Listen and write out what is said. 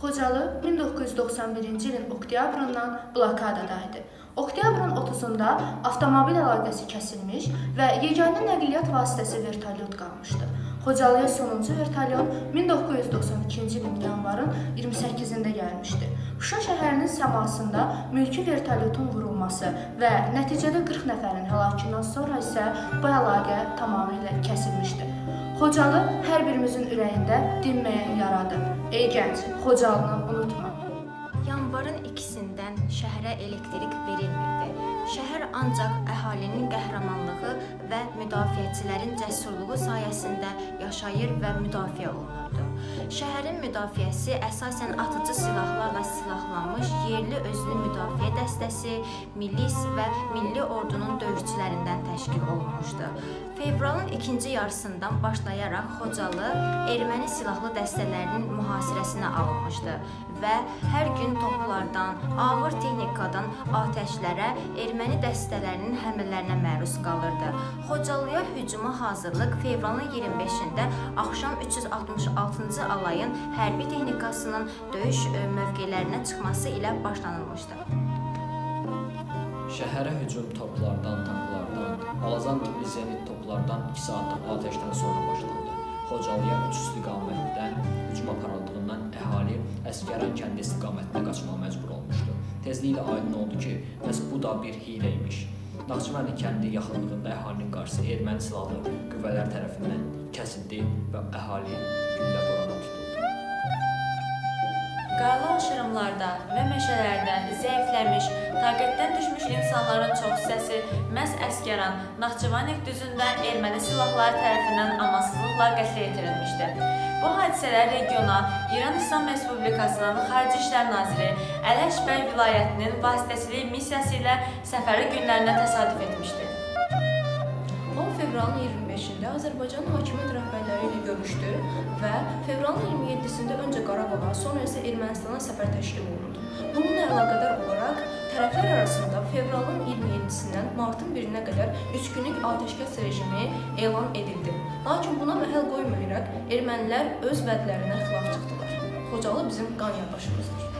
Xocalı 1991-ci ilin oktyabrından blokadadaydı. Oktyabrın 30-da avtomobil əlaqəsi kəsilmiş və yeganə nəqliyyat vasitəsi vertolyot qalmışdı. Xocalıya sonuncu vertolyot 1992-ci ilin yanvarın 28-də gəlmişdi. Şuşa şəhərinin səmasında mülki vertolyotun vurulması və nəticədə 40 nəfərin həlakından sonra isə bu əlaqə tamamilə kəsilmişdi. Xocalı hər birimizin ürəyində dinməyən yaradır. Ey gənc, Xocalını unutma. Yanvarın ikisindən şəhərə elektrik verilmirdi. Şəhər ancaq əhalinin qəhrəmanlığı müdafiəçilərin cəsurluğu sayəsində yaşayır və müdafiə olunurdu. Şəhərin müdafiəsi əsasən atıcı silahlarla silahlanmış yerli özünü müdafiə dəstəsi, milis və milli ordunun döyüşçülərindən təşkil olunmuşdu. Fevralın ikinci yarısından başlayaraq Xocalı erməni silahlı dəstələrinin mühasirəsinə alınmışdı və hər gün toplardan, ağır texnikadan atəşlərə erməni dəstələrinin həmlələrinə məruz qalırdı. Xocalıya hücuma hazırlıq fevralın 25-də axşam 366-cı alayın hərbi texnikasının döyüş e, mövqelərinə çıxması ilə başlanılmışdı. Şəhərə hücum toplardan, tanklardan, Alazan zenit toplardan 2 saatlıq atəşdən sonra başlandı. Xocalıya üç istiqamətdən hücum aparıldığından əhali Əskəran kəndi istiqamətinə qaçmağa məcbur olmuşdu. Tezliklə aydın oldu ki, məhz bu da bir hiylə imiş. Naxçıvan kəndi yaxınlığında əhalinin qarşısı erməni silahlı qüvvələr tərəfindən kəsildi və əhali güllə tutuldu. Qarlı aşırımlarda və meşələrdə zəifləmiş, taqətdən düşmüş insanların çox hissəsi məhz Əskəran, Naxçıvanik düzündə erməni silahları tərəfindən amansızlıqla qətlə yetirilmişdi. Bu hadisələr regiona İran İslam Respublikasının Xarici İşlər Naziri Ələşbəy vilayətinin vasitəçilik missiyası ilə səfəri günlərinə təsadüf etmişdi. 10 fevralın 25-də Azərbaycan hakimiyyət rəhbərləri ilə görüşdü və fevralın 27-sində öncə Qarabağa, sonra isə Ermənistana səfər təşkil olundu. Bununla əlaqədar olaraq tərəflər arasında fevralın 27-sindən martın 1-nə qədər 3 günlük atəşkəs rejimi elan edildi. Lakin buna məhəl qoymayaraq ermənilər öz vədlərinə xilaf çıxdılar. Xocalı bizim qan yoldaşımızdır.